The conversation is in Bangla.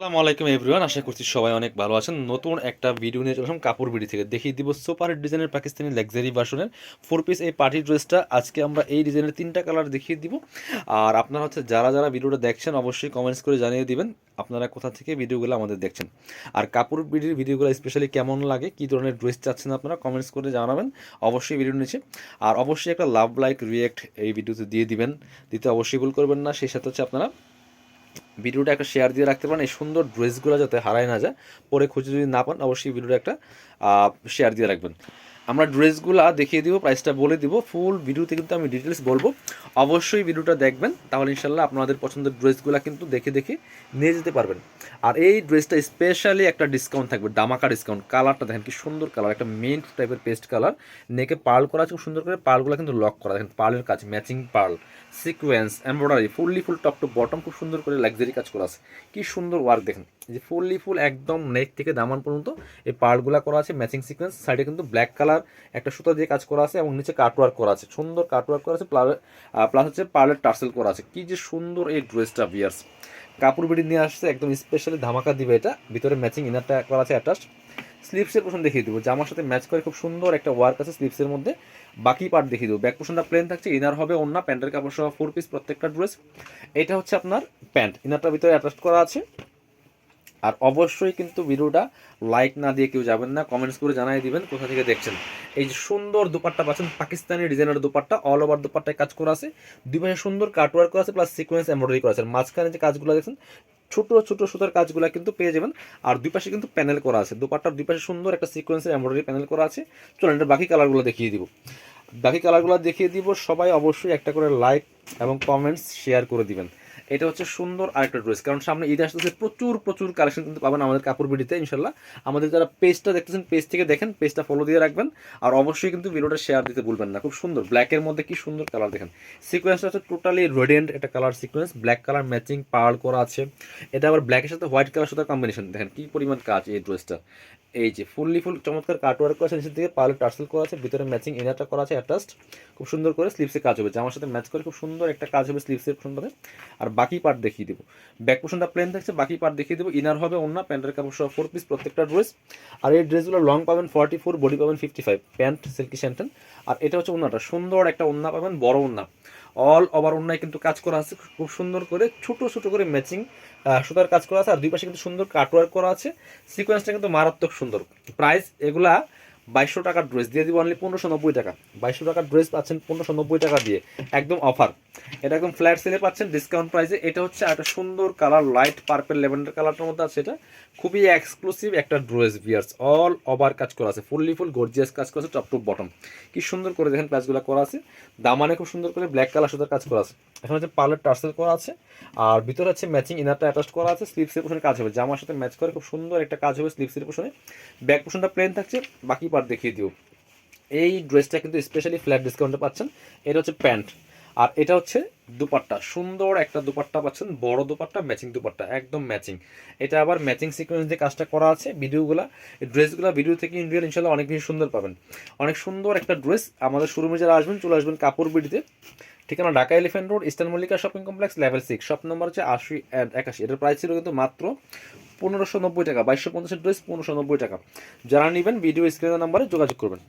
আসসালামু আলাইকুম এভরিওয়ান, আশা করছি সবাই অনেক ভালো আছেন। নতুন একটা ভিডিও নিয়ে চললাম কাপড় বিড়ি থেকে। দেখিয়ে দিব সুপার ডিজাইনের পাকিস্তানি লাক্সারি ভার্সনের ফোর পিস এই পার্টি ড্রেসটা আজকে আমরা এই ডিজাইনের তিনটা কালার দেখিয়ে দিব। আর আপনারা হচ্ছে যারা যারা ভিডিওটা দেখছেন, অবশ্যই কমেন্টস করে জানিয়ে দিবেন, আপনারা কোথা থেকে ভিডিওগুলো আমাদের দেখছেন। আর কাপড় বিড়ির ভিডিওগুলো স্পেশালি কেমন লাগে, কী ধরনের ড্রেস চাচ্ছেন আপনারা কমেন্টস করে জানাবেন, অবশ্যই ভিডিও নিচে। আর অবশ্যই একটা লাভ লাইক রিয়েক্ট এই ভিডিওতে দিয়ে দিবেন। দিতে অবশ্যই ভুল করবেন না, সেই সাথে হচ্ছে আপনারা ভিডিওটা একটা শেয়ার দিয়ে রাখতে পারেন। এই সুন্দর ড্রেসগুলো যাতে হারায় না যায়, পরে খুঁজে যদি না পান, অবশ্যই ভিডিওটা একটা শেয়ার দিয়ে রাখবেন। আমরা ড্রেসগুলো দেখিয়ে দিব প্রাইসটা বলে দিব। ফুল ভিডিওতে কিন্তু আমি ডিটেলস বলব। অবশ্যই ভিডিওটা দেখবেন, তাহলে ইনশাল্লাহ আপনাদের পছন্দের ড্রেসগুলো কিন্তু দেখে দেখে নিয়ে যেতে পারবেন। আর এই ড্রেসটা স্পেশালি একটা ডিসকাউন্ট থাকবে, দামাকা ডিসকাউন্ট কালারটা দেখেন কি সুন্দর কালার একটা মেন্ট টাইপের পেস্ট কালার নেকে পার্ল করা আছে, খুব সুন্দর করে পার্লগুলো কিন্তু লক করা। দেখেন পার্লের কাজ matching pearl sequins embroidery fully full top to bottom খুব সুন্দর করে লাক্সারি কাজ করা আছে। কি সুন্দর ওয়ার্ক দেখেন। যে ফুললি ফুল একদম নেক থেকে দামান পর্যন্ত এই পার্টগুলো করা আছে ম্যাচিং সিকোয়েন্স সাইডে কিন্তু ব্ল্যাক কালার একটা সুতা দিয়ে কাজ করা আছে এবং নিচে কাটওয়ার্ক করা আছে। সুন্দর কাটওয়ার্ক করা আছে প্লাস হচ্ছে পার্লের টার্সেল করা আছে। কি যে সুন্দর এই ড্রেসটা বিয়ার্স কাপড় বিড়ি নিয়ে আসছে, একদম স্পেশালি ধামাকা দিবে এটা। ভিতরে ম্যাচিং ইনারটা করা আছে অ্যাটাচ স্লিপসের পোশন দেখিয়ে দেবো। জামার সাথে ম্যাচ করে খুব সুন্দর একটা ওয়ার্ক আছে স্লিপসের মধ্যে। বাকি পার্ট দেখিয়ে দেবো। ব্যাক পোশনটা প্লেন থাকছে ইনার হবে অন্য প্যান্টের কাপড় সহ ফোর পিস প্রত্যেকটা ড্রেস এটা হচ্ছে আপনার প্যান্ট ইনারটার ভিতরে অ্যাটাচ করা আছে। আর অবশ্যই কিন্তু ভিডিওটা লাইক না দিয়ে কেউ যাবেন না কমেন্টস করে জানাই দিবেন কোথা থেকে দেখছেন। এই যে সুন্দর দুপাট্টা পাচ্ছেন, পাকিস্তানি ডিজাইনের দুপাট্টা অল ওভার দুপাট্টায় কাজ করা আছে। দুই পাশে সুন্দর কাটওয়ার্ক করা আছে প্লাস সিকোয়েন্স এমব্রয়ডারি করা আছে। মাঝখানে যে কাজগুলো দেখছেন, ছোট ছোট সুতার কাজগুলো কিন্তু পেয়ে যাবেন। আর দুই পাশে কিন্তু প্যানেল করা আছে। দুপাট্টার দুই পাশে সুন্দর একটা সিকোয়েন্সের এমব্রয়ডারি প্যানেল করা আছে। চলুন এটা বাকি কালারগুলো দেখিয়ে দিব। বাকি কালারগুলো দেখিয়ে দিব। সবাই অবশ্যই একটা করে লাইক এবং কমেন্টস শেয়ার করে দিবেন। এটা হচ্ছে সুন্দর আরেকটা ড্রেস। কারণ সামনে ঈদ আসতেছে প্রচুর প্রচুর কালেকশন কিন্তু পাবেন আমাদের কাপড় বিডিতে ইনশাল্লাহ আমাদের যারা পেজটা দেখতেছেন, পেজ থেকে দেখেন, পেজটা ফলো দিয়ে রাখবেন। আর অবশ্যই কিন্তু ভিডিওটা শেয়ার দিতে ভুলবেন না। খুব সুন্দর। ব্ল্যাকের মধ্যে কি সুন্দর কালার দেখেন। সিকোয়েন্সটা হচ্ছে টোটালি রেডিয়েন্ট একটা colour sequins black colour matching pearl করা আছে। এটা আবার ব্ল্যাকের সাথে হোয়াইট কালার সাথে কম্বিনেশন দেখেন কি পরিমাণ কাজ এই ড্রেসটা এই যে ফুললি ফুল চমৎকার কাটওয়ার্ক করা আছে, নিচের দিকে পার্লের টার্সেল করা আছে, ভিতরে ম্যাচিং এনারটা করা আছে অ্যাটাস্ট খুব সুন্দর করে স্লিপসে কাজ হবে। জামার সাথে ম্যাচ করে খুব সুন্দর একটা কাজ হবে স্লিপসের সুন্দর। আর বাকি পার্ট দেখিয়ে দেবো। ব্যাক পোর্শনটা প্লেন থাকছে, বাকি পার্ট দেখিয়ে দেবো। ইনার হবে অন্য প্যান্টের কাপড় সহ ফোর পিস প্রত্যেকটা ড্রেস আর এই ড্রেসগুলো লং পাবেন ফর্টি ফোর বডি পাবেন ফিফটি ফাইভ প্যান্ট সিল্কি স্যান্টেন আর এটা হচ্ছে ওনাটা সুন্দর একটা ওন্না পাবেন, বড় ওন্না। অল ওভার ওন্নায় কিন্তু কাজ করা আছে, খুব সুন্দর করে, ছোট ছোট করে ম্যাচিং সুতার কাজ করা আছে। আর দুই পাশে কিন্তু সুন্দর কাটওয়ার্ক করা আছে। সিকোয়েন্সটা কিন্তু মারাত্মক সুন্দর। প্রাইস এগুলা বাইশশো টাকার ড্রেস দিয়ে দিব অনলি পনেরোশো নব্বই টাকা। বাইশশো টাকার ড্রেস পাচ্ছেন পনেরোশো নব্বই টাকা দিয়ে। একদম অফার এটা একদম ফ্ল্যাট সেলে পাচ্ছেন ডিসকাউন্ট প্রাইসে এটা হচ্ছে একটা সুন্দর কালার লাইট পার্পেল লেভেন্ডার কালারটার মধ্যে আছে এটা। খুবই এক্সক্লুসিভ একটা ড্রেস বিয়ার্স অল ওভার কাজ করা আছে। ফুললি ফুল গর্জিয়াস কাজ করা আছে টপ টু বটম কি সুন্দর করে দেখেন কাজগুলো করা আছে। দাম দামানে খুব সুন্দর করে ব্ল্যাক কালার সুতার কাজ করা আছে। এখন হচ্ছে পার্লার টার্সেল করা আছে। আর ভিতরে হচ্ছে ম্যাচিং ইনারটা অ্যাটাচ করা আছে। স্লিপসের পোশনে কাজ হবে। জামার সাথে ম্যাচ করে খুব সুন্দর একটা কাজ হবে স্লিপসের পোশনে ব্যাক পোশনটা প্লেন থাকছে। বাকি পার্ট দেখিয়ে দিও। এই ড্রেসটা কিন্তু স্পেশালি ফ্ল্যাট ডিসকাউন্টে পাচ্ছেন। এটা হচ্ছে প্যান্ট। আর এটা হচ্ছে দুপাট্টা। সুন্দর একটা দুপাট্টা পাচ্ছেন, বড় দুপাট্টা ম্যাচিং দুপাট্টা, একদম ম্যাচিং এটা আবার ম্যাচিং সিকোয়েন্স যে কাজটা করা আছে ভিডিওগুলো। ড্রেসগুলো ভিডিও থেকে ইন্ডিয়াল ইনশাল্লাহ অনেক বেশি সুন্দর পাবেন। অনেক সুন্দর একটা ড্রেস। আমাদের শোরুমে যারা আসবেন, চলে আসবেন কাপড় বিডিতে। ঠিকানা Dhaka Elephant Road Eastern Mallika shopping complex level six shop number হচ্ছে আশি একাশি। এটার প্রাইস ছিল কিন্তু মাত্র পনেরোশো নব্বই টাকা, বাইশশো পঞ্চাশের ড্রেস পনেরোশো নব্বই টাকা। যারা নেবেন ভিডিও স্ক্রিনের নাম্বারে যোগাযোগ করবেন।